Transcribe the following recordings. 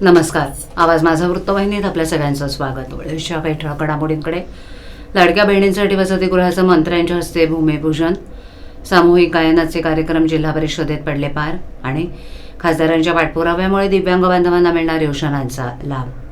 नमस्कार. आवाज माझा वृत्तवाहिनीत आपल्या सगळ्यांचं स्वागत. वेळेच्या काही ठळक घडामोडींकडे. लाडक्या बहिणींसाठी वसतिगृहाचं मंत्र्यांच्या हस्ते भूमिपूजन. सामूहिक गायनाचे कार्यक्रम जिल्हा परिषदेत पडले पार आणि खासदारांच्या पाठपुराव्यामुळे दिव्यांग बांधवांना मिळणार योजनांचा लाभ.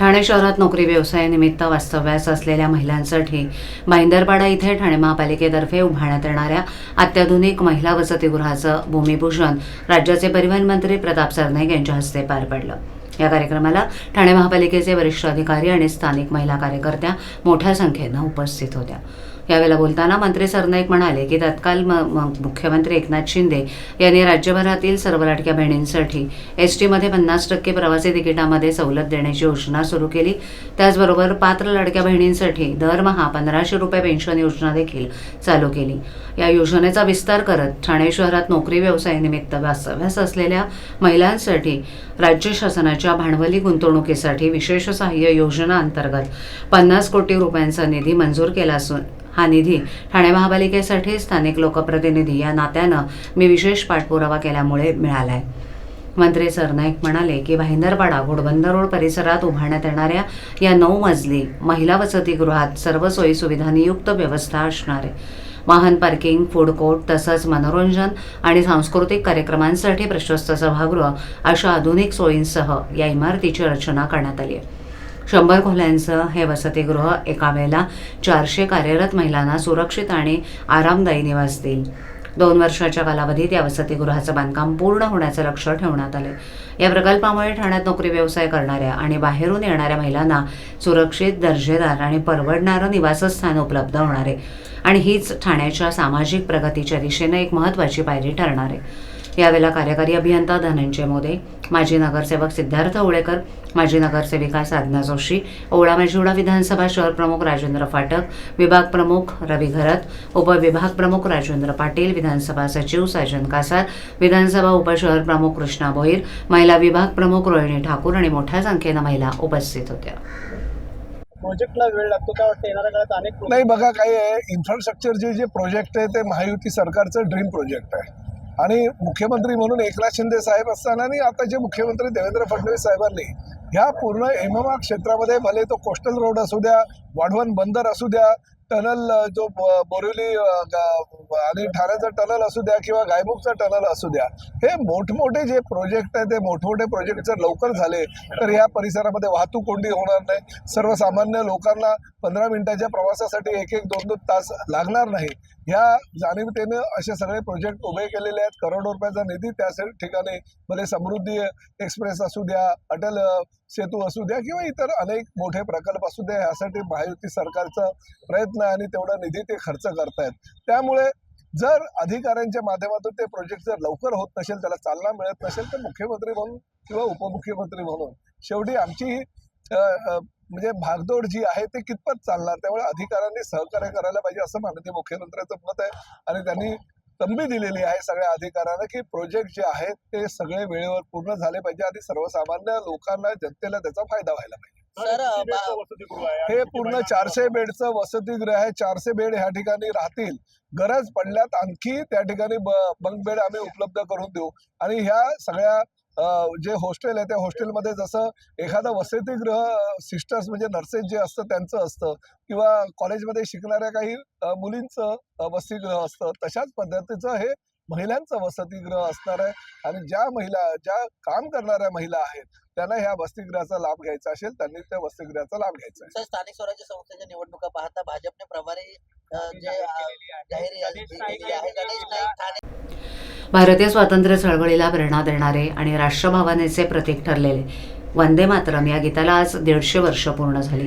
ठाणे शहरात नोकरी व्यवसायानिमित्त वास्तव्यास असलेल्या महिलांसाठी भाईंदरपाडा इथे ठाणे महापालिकेतर्फे उभारण्यात येणाऱ्या अत्याधुनिक महिला वसतिगृहाचं भूमिपूजन राज्याचे परिवहन मंत्री प्रताप सरनाईक यांच्या हस्ते पार पडलं. या कार्यक्रमाला ठाणे महापालिकेचे वरिष्ठ अधिकारी आणि स्थानिक महिला कार्यकर्त्या मोठ्या संख्येनं उपस्थित होत्या. यावेळेला बोलताना मंत्री सरनाईक म्हणाले की तत्काल म- मुख्यमंत्री एकनाथ शिंदे यांनी राज्यभरातील सर्व लाडक्या बहिणींसाठी एस टीमध्ये पन्नास टक्के प्रवासी तिकिटामध्ये सवलत देण्याची योजना सुरू केली. त्याचबरोबर पात्र लाडक्या बहिणींसाठी दरमहा पंधराशे रुपये पेन्शन योजना देखील चालू केली. या योजनेचा विस्तार करत ठाणे शहरात नोकरी व्यवसायानिमित्त वास्तव्यास असलेल्या महिलांसाठी राज्य शासनाच्या भांडवली गुंतवणुकीसाठी विशेष सहाय्य योजना अंतर्गत पन्नास कोटी रुपयांचा निधी मंजूर केला असून हा निधी ठाणे महापालिकेसाठी स्थानिक लोकप्रतिनिधी या नात्यानं मी विशेष पाठपुरावा केल्यामुळे मिळाला आहे मंत्री सरनाईक म्हणाले की भाईंदरपाडा घोडबंद रोड परिसरात उभारण्यात येणाऱ्या या नऊ मजली महिला वसतिगृहात सर्व सोयी युक्त व्यवस्था असणार आहे. वाहन पार्किंग फूड कोर्ट तसंच मनोरंजन आणि सांस्कृतिक कार्यक्रमांसाठी प्रशस्त सभागृह अशा आधुनिक सोयींसह या इमारतीची रचना करण्यात आली आहे. शंभर खोल्यांचं हे वसतिगृह एका वेळेला चारशे कार्यरत महिलांना सुरक्षित आणि आरामदायी निवास देईल दोन वर्षाच्या कालावधीत या वसतिगृहाचं बांधकाम पूर्ण होण्याचं लक्ष ठेवण्यात आले या प्रकल्पामुळे ठाण्यात नोकरी व्यवसाय करणाऱ्या आणि बाहेरून येणाऱ्या महिलांना सुरक्षित दर्जेदार आणि परवडणारं निवासस्थान उपलब्ध होणार आहे. आणि हीच ठाण्याच्या सामाजिक प्रगतीच्या दिशेनं एक महत्त्वाची पायरी ठरणार आहे. यावेळेला कार्यकारी अभियंता धनंजय मोदे माजी नगरसेवक सिद्धार्थ ओळेकर माजी नगरसेविका साधना जोशी ओवळा मेजुडा विधानसभा शहर प्रमुख राजेंद्र फाटक विभाग प्रमुख रवी घरत उपविभाग प्रमुख राजेंद्र पाटील विधानसभा सचिव साजन कासार विधानसभा उपशहर प्रमुख कृष्णा भोईर महिला विभाग प्रमुख रोहिणी ठाकूर आणि मोठ्या संख्येनं महिला उपस्थित होत्या. प्रोजेक्टला वेळ लागतो काय वाटतं येणाऱ्या काळात अनेक नाही बघा काय आहे इन्फ्रास्ट्रक्चरचे जे प्रोजेक्ट आहे ते महायुती सरकारचं ड्रीम प्रोजेक्ट आहे. आणि मुख्यमंत्री म्हणून एकनाथ शिंदे साहेब असताना आणि आता जे मुख्यमंत्री देवेंद्र फडणवीस साहेबांनी ह्या पूर्ण एमएमआर क्षेत्रामध्ये भले तो कोस्टल रोड असू द्या वाढवण बंदर असू द्या टनल जो बोरिवली आणि ठाण्याचा टनल असू द्या किंवा गायमुखचा टनल असू द्या हे मोठमोठे जे प्रोजेक्ट आहे ते मोठमोठे प्रोजेक्ट जर लवकर झाले तर या परिसरामध्ये वाहतूक कोंडी होणार नाही. सर्वसामान्य लोकांना पंधरा मिनिटाच्या प्रवासासाठी एक एक दोन दोन तास लागणार नाही. ह्या जाणीवतेनं असे सगळे प्रोजेक्ट उभे केलेले आहेत. करोडो रुपयाचा निधी त्या ठिकाणी भले समृद्धी एक्सप्रेस असू द्या अटल सेतू असू द्या किंवा इतर अनेक मोठे प्रकल्प असू द्या ह्यासाठी महायुती सरकारचा प्रयत्न आणि तेवढा निधी ते खर्च करतायत. त्यामुळे जर अधिकाऱ्यांच्या माध्यमातून ते प्रोजेक्ट जर लवकर होत नसेल त्याला चालना मिळत नसेल तर मुख्यमंत्री म्हणून किंवा उपमुख्यमंत्री म्हणून शेवटी आमची म्हणजे भागदौड जी आहे ते कितपत चालणार? त्यामुळे अधिकाऱ्यांनी सहकार्य करायला पाहिजे असं माननीय मुख्यमंत्र्यांचं मत आहे. आणि त्यांनी तंबी दिलेली आहे सगळ्या अधिकाऱ्यांना की प्रोजेक्ट जे आहेत ते सगळे वेळेवर पूर्ण झाले पाहिजे आणि सर्वसामान्य लोकांना जनतेला त्याचा फायदा व्हायला पाहिजे? हे पूर्ण चारशे बेडचं वसतिगृह आहे. चारशे बेड ह्या ठिकाणी राहतील. गरज पडल्यात आणखी त्या ठिकाणी बंक बेड आम्ही उपलब्ध करून देऊ. आणि ह्या सगळ्या जे हॉस्टेल आहे त्या हॉस्टेलमध्ये जसं एखादं वसतिगृह सिस्टर्स म्हणजे नर्सेस जे असतं त्यांचं असतं. किंवा कॉलेजमध्ये शिकणाऱ्या काही मुलींचं वसतिगृह असतं. तशाच पद्धतीचं हे महिलांचं वसतिगृह असणार आहे. आणि ज्या महिला ज्या काम करणाऱ्या महिला आहेत त्यांना ह्या वसतिगृहाचा लाभ घ्यायचा असेल त्यांनी त्या वसतिगृहाचा लाभ घ्यायचा आहे. सर स्थानिक स्वराज्य संस्थेच्या निवडणुका पाहता भाजपने प्रभारी भारतीय स्वातंत्र्य चळवळीला प्रेरणा देणारे आणि राष्ट्रभावनेचे प्रतीक ठरलेले वंदे मातरम या गीताला आज दीडशे वर्ष पूर्ण झाली.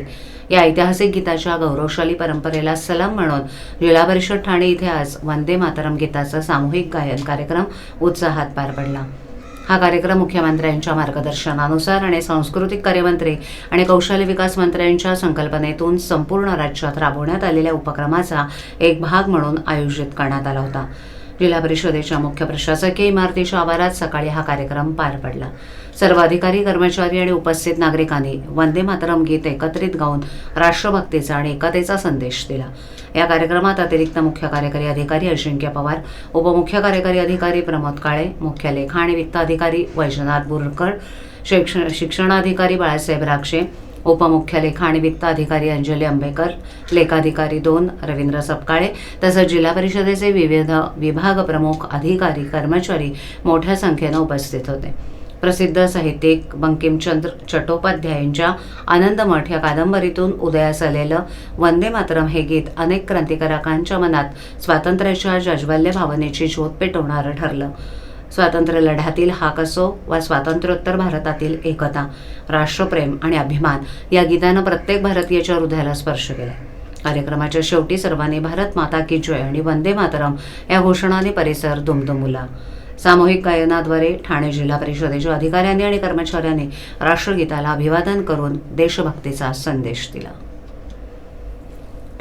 या ऐतिहासिक गीताच्या गौरवशाली परंपरेला सलाम म्हणून जिल्हा परिषद ठाणे इथे आज वंदे मातरम गीताचा सामूहिक गायन कार्यक्रम उत्साहात पार पडला. हा कार्यक्रम मुख्यमंत्र्यांच्या मार्गदर्शनानुसार आणि सांस्कृतिक कार्यमंत्री आणि कौशल्य विकास मंत्र्यांच्या संकल्पनेतून संपूर्ण राज्यात राबवण्यात आलेल्या उपक्रमाचा एक भाग म्हणून आयोजित करण्यात आला होता. जिल्हा परिषदेच्या मुख्य प्रशासकीय इमारतीच्या आवारात सकाळी हा कार्यक्रम पार पडला. सर्व अधिकारी कर्मचारी आणि उपस्थित नागरिकांनी वंदे मातरम गीत एकत्रित गाऊन राष्ट्रभक्तीचा आणि एकतेचा संदेश दिला. या कार्यक्रमात अतिरिक्त मुख्य कार्यकारी अधिकारी अजिंक्य पवार उपमुख्य कार्यकारी अधिकारी प्रमोद काळे मुख्य लेखा आणि वित्त अधिकारी वैजनाथ बोरकर शिक्षण शिक्षणाधिकारी बाळासाहेब राक्षे उपमुख्य लेखा आणि वित्त अधिकारी अंजली आंबेकर लेखाधिकारी दोन रवींद्र सपकाळे तसंच जिल्हा परिषदेचे विविध विभाग प्रमुख अधिकारी कर्मचारी मोठ्या संख्येनं उपस्थित होते. प्रसिद्ध साहित्यिक बंकिमचंद्र चट्टोपाध्यायांच्या आनंदमठ या कादंबरीतून उदयास आलेलं वंदे मातरम हे गीत अनेक क्रांतिकारकांच्या मनात स्वातंत्र्याच्या जाज्वल्य भावनेची ज्योत पेटवणारं ठरलं. स्वातंत्र्य लढ्यातील हाक असो वा स्वातंत्र्योत्तर भारतातील एकता राष्ट्रप्रेम आणि अभिमान या गीतानं प्रत्येक भारतीयाच्या हृदयाला स्पर्श केला कार्यक्रमाच्या शेवटी सर्वांनी भारत माता की जय आणि वंदे मातरम या घोषणाने परिसर दुमदुमला. सामूहिक गायनाद्वारे ठाणे जिल्हा परिषदेच्या अधिकाऱ्यांनी आणि कर्मचाऱ्यांनी राष्ट्रगीताला अभिवादन करून देशभक्तीचा संदेश दिला.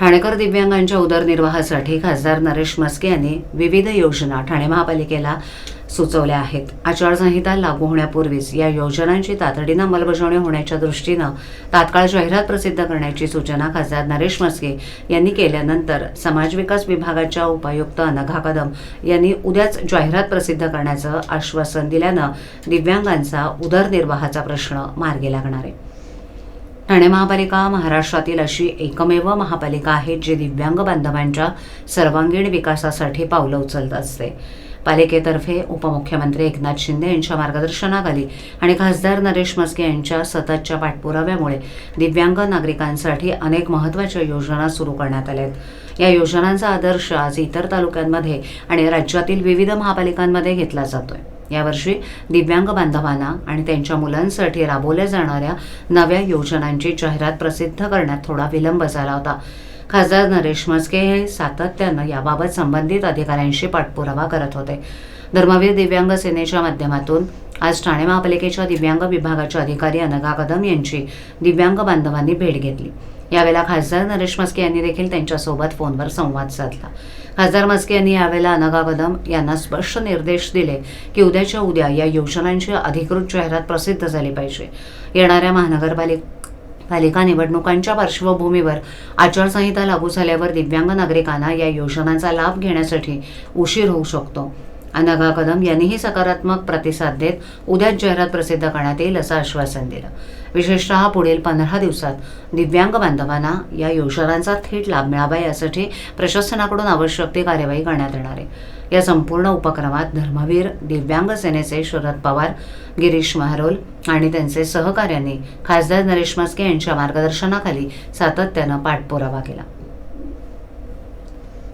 ठाणेकर दिव्यांगांच्या उदरनिर्वाहासाठी खासदार नरेश मस्के यांनी विविध योजना ठाणे महापालिकेला सुचवल्या आहेत. आचारसंहिता लागू होण्यापूर्वीच या योजनांची तातडीनं अंमलबजावणी होण्याच्या दृष्टीनं तात्काळ जाहिरात प्रसिद्ध करण्याची सूचना खासदार नरेश मस्के यांनी केल्यानंतर समाज विकास विभागाच्या उपायुक्त अनघा कदम यांनी उद्याच जाहिरात प्रसिद्ध करण्याचं आश्वासन दिल्यानं दिव्यांगांचा उदरनिर्वाहाचा प्रश्न मार्गी लागणार आहे. ठाणे महापालिका महाराष्ट्रातील अशी एकमेव महापालिका आहे जी दिव्यांग बांधवांच्या सर्वांगीण विकासासाठी पावलं उचलत असते. पालिकेतर्फे उपमुख्यमंत्री एकनाथ शिंदे यांच्या मार्गदर्शनाखाली आणि खासदार नरेश मस्के यांच्या सततच्या पाठपुराव्यामुळे दिव्यांग नागरिकांसाठी अनेक महत्त्वाच्या योजना सुरू करण्यात आल्या आहेत या योजनांचा आदर्श आज इतर तालुक्यांमध्ये आणि राज्यातील विविध महापालिकांमध्ये घेतला जातोय. यावर्षी दिव्यांग बांधवांना आणि त्यांच्या मुलांसाठी राबवल्या जाणाऱ्या नव्या योजनांची जाहिरात प्रसिद्ध करण्यात थोडा विलंब झाला होता. खासदार नरेश मस्के हे सातत्यानं याबाबत संबंधित अधिकाऱ्यांशी पाठपुरावा करत होते. धर्मवीर दिव्यांग सेनेच्या माध्यमातून आज ठाणे महापालिकेच्या दिव्यांग विभागाचे अधिकारी अनघा कदम यांची दिव्यांग बांधवांनी भेट घेतली. यावेळेला खासदार नरेश मस्के यांनी देखील त्यांच्यासोबत फोनवर संवाद साधला. खासदार मस्के यांनी यावेळेला अनघा कदम यांना स्पष्ट निर्देश दिले की उद्याच्या उद्या या योजनांची अधिकृत जाहिरात प्रसिद्ध झाली पाहिजे. येणाऱ्या महानगरपालिका पालिका निवडणुकांच्या पार्श्वभूमीवर आचारसंहिता लागू झाल्यावर दिव्यांग नागरिकांना या योजनांचा लाभ घेण्यासाठी उशीर होऊ शकतो. अनघा कदम यांनीही सकारात्मक प्रतिसाद देत उद्याच जाहिरात प्रसिद्ध करण्यात येईल असं आश्वासन दिलं. विशेषतः पुढील पंधरा दिवसात दिव्यांग बांधवांना या योजनांचा थेट लाभ मिळावा यासाठी प्रशासनाकडून आवश्यक ती कार्यवाही करण्यात येणार आहे. या संपूर्ण उपक्रमात धर्मवीर दिव्यांग सेनेचे शरद पवार गिरीश महारोल आणि त्यांचे सहकाऱ्यांनी खासदार नरेश मस्के यांच्या मार्गदर्शनाखाली सातत्यानं पाठपुरावा केला.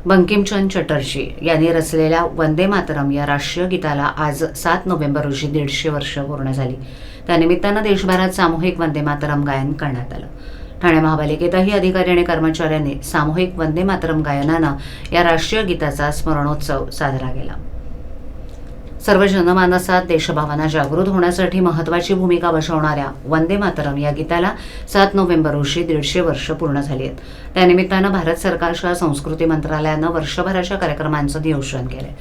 बंकिमचंद चटर्जी यांनी रचलेल्या वंदे मातरम या राष्ट्रीय गीताला आज सात नोव्हेंबर रोजी दीडशे वर्ष पूर्ण झाली. त्यानिमित्तानं देशभरात सामूहिक वंदे मातरम गायन करण्यात आलं. ठाणे महापालिकेतही अधिकारी आणि कर्मचाऱ्यांनी सामूहिक वंदे मातरम गायनानं या राष्ट्रीय गीताचा स्मरणोत्सव साजरा केला. सर्व जनमानसात देशभावना जागृत होण्यासाठी महत्त्वाची भूमिका बजावणाऱ्या वंदे मातरम या गीताला सात नोव्हेंबर रोजी दीडशे वर्ष पूर्ण झाली आहेत. त्यानिमित्तानं भारत सरकारच्या संस्कृती मंत्रालयानं वर्षभराच्या कार्यक्रमांचं नियोजन केलंय.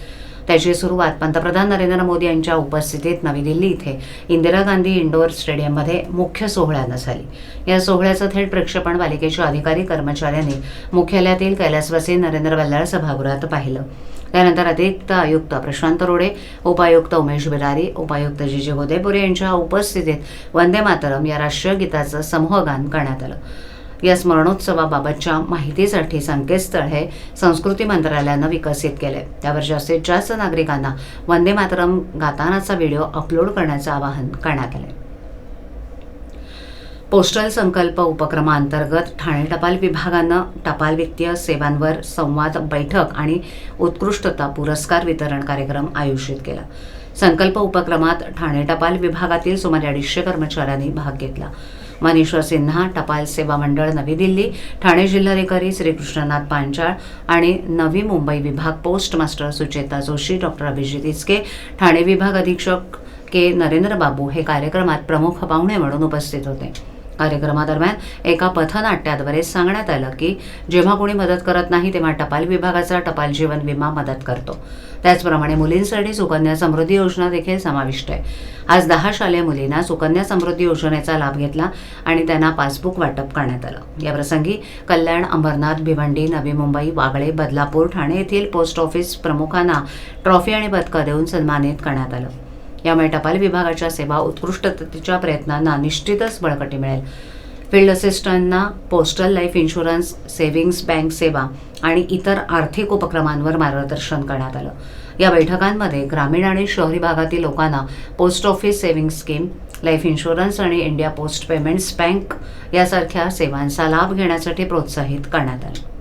त्याची सुरुवात पंतप्रधान नरेंद्र मोदी यांच्या उपस्थितीत नवी दिल्ली इथे इंदिरा गांधी इंडोर स्टेडियममध्ये मुख्य सोहळ्यानं झाली. या सोहळ्याचं थेट प्रक्षेपण पालिकेच्या अधिकारी कर्मचाऱ्यांनी मुख्यालयातील कैलासवासी नरेंद्र बल्लाळ सभागृहात पाहिलं. त्यानंतर अतिरिक्त आयुक्त प्रशांत रोडे उपायुक्त उमेश बिरारी उपायुक्त जी जी गोदेपुरे यांच्या उपस्थितीत वंदे मातरम या राष्ट्रीय गीताचं समूहगान करण्यात आलं. या स्मरणोत्सवाबाबतच्या माहितीसाठी संकेतस्थळ हे संस्कृती मंत्रालयानं विकसित केले त्यावर जास्तीत जास्त नागरिकांना वंदे मातरम गातानाचा व्हिडिओ अपलोड करण्याचं आवाहन करण्यात आले पोस्टल संकल्प उपक्रमाअंतर्गत ठाणे टपाल विभागानं टपाल वित्तीय सेवांवर संवाद बैठक आणि उत्कृष्टता पुरस्कार वितरण कार्यक्रम आयोजित केला. संकल्प उपक्रमात ठाणे टपाल विभागातील सुमारे अडीचशे कर्मचाऱ्यांनी भाग घेतला. मनीषा सिन्हा टपाल सेवा मंडळ नवी दिल्ली ठाणे जिल्हाधिकारी श्रीकृष्णनाथ पांचाळ आणि नवी मुंबई विभाग post master Sucheta Joshi doctor Abhijit Ichke Thane विभाग अधीक्षक के नरेंद्र बाबू हे कार्यक्रमात प्रमुख पाहुणे म्हणून उपस्थित होते. कार्यक्रमादरम्यान एका पथनाट्याद्वारे सांगण्यात आलं की जेव्हा कोणी मदत करत नाही तेव्हा टपाल विभागाचा टपाल जीवन विमा मदत करतो. त्याचप्रमाणे मुलींसाठी सुकन्या समृद्धी योजना देखील समाविष्ट आहे. आज दहा शालेय मुलींना सुकन्या समृद्धी योजनेचा लाभ घेतला आणि त्यांना पासबुक वाटप करण्यात आलं. या प्रसंगी कल्याण अंबरनाथ भिवंडी नवी मुंबई वागळे बदलापूर ठाणे येथील पोस्ट ऑफिस प्रमुखांना ट्रॉफी आणि पदकं देऊन सन्मानित करण्यात आलं. यामुळे टपाल विभागाच्या सेवा उत्कृष्टतेच्या प्रयत्नांना निश्चितच बळकटी मिळेल. Field असिस्टंटना postal life insurance savings bank सेवा आणि इतर आर्थिक उपक्रमांवर मार्गदर्शन करण्यात आलं. या बैठकांमध्ये ग्रामीण आणि शहरी भागातील लोकांना post office saving scheme life insurance आणि इंडिया पोस्ट पेमेंट्स बँक यासारख्या सेवांचा लाभ घेण्यासाठी प्रोत्साहित करण्यात आलं.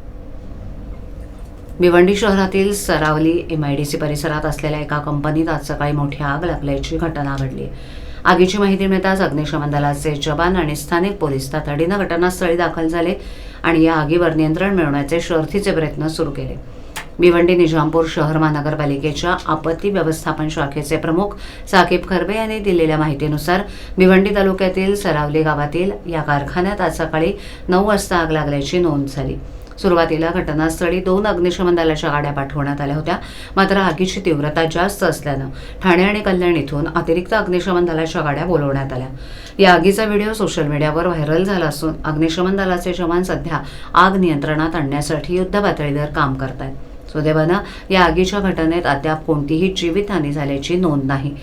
भिवंडी शहरातील Saravali M I D C परिसरात असलेल्या एका कंपनीत आज सकाळी मोठी आग लागल्याची घटना घडली. आगीची माहिती मिळताच अग्निशमन दलाचे जवान आणि स्थानिक पोलीस तातडीनं घटनास्थळी दाखल झाले आणि या आगीवर नियंत्रण मिळवण्याचे शर्थीचे प्रयत्न सुरू केले. भिवंडी निजामपूर शहर महानगरपालिकेच्या आपत्ती व्यवस्थापन शाखेचे प्रमुख साकीब खरबे यांनी दिलेल्या माहितीनुसार भिवंडी तालुक्यातील सरावली गावातील या कारखान्यात आज सकाळी नऊ वाजता आग लागल्याची नोंद झाली. सुरुवातीला घटनास्थळी दोन अग्निशमन दलाच्या गाड्या पाठवण्यात आल्या होत्या. मात्र आगीची तीव्रता जास्त असल्यानं ठाणे आणि कल्याण इथून अतिरिक्त अग्निशमन दलाच्या गाड्या बोलवण्यात आल्या. या आगीचा व्हिडिओ सोशल मीडियावर व्हायरल झाला असून अग्निशमन दलाचे जवान सध्या आग नियंत्रणात आणण्यासाठी युद्ध पातळीवर काम करत आहेत सुदैवानं या आगीच्या घटनेत अद्याप कोणतीही जीवितहानी झाल्याची नोंद नाही.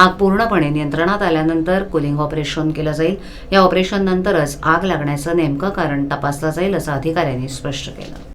आग पूर्णपणे नियंत्रणात आल्यानंतर कुलिंग ऑपरेशन केलं जाईल. या ऑपरेशन नंतरच आग लागण्याचं नेमकं कारण तपासलं जाईल असं अधिकाऱ्यांनी स्पष्ट केलं.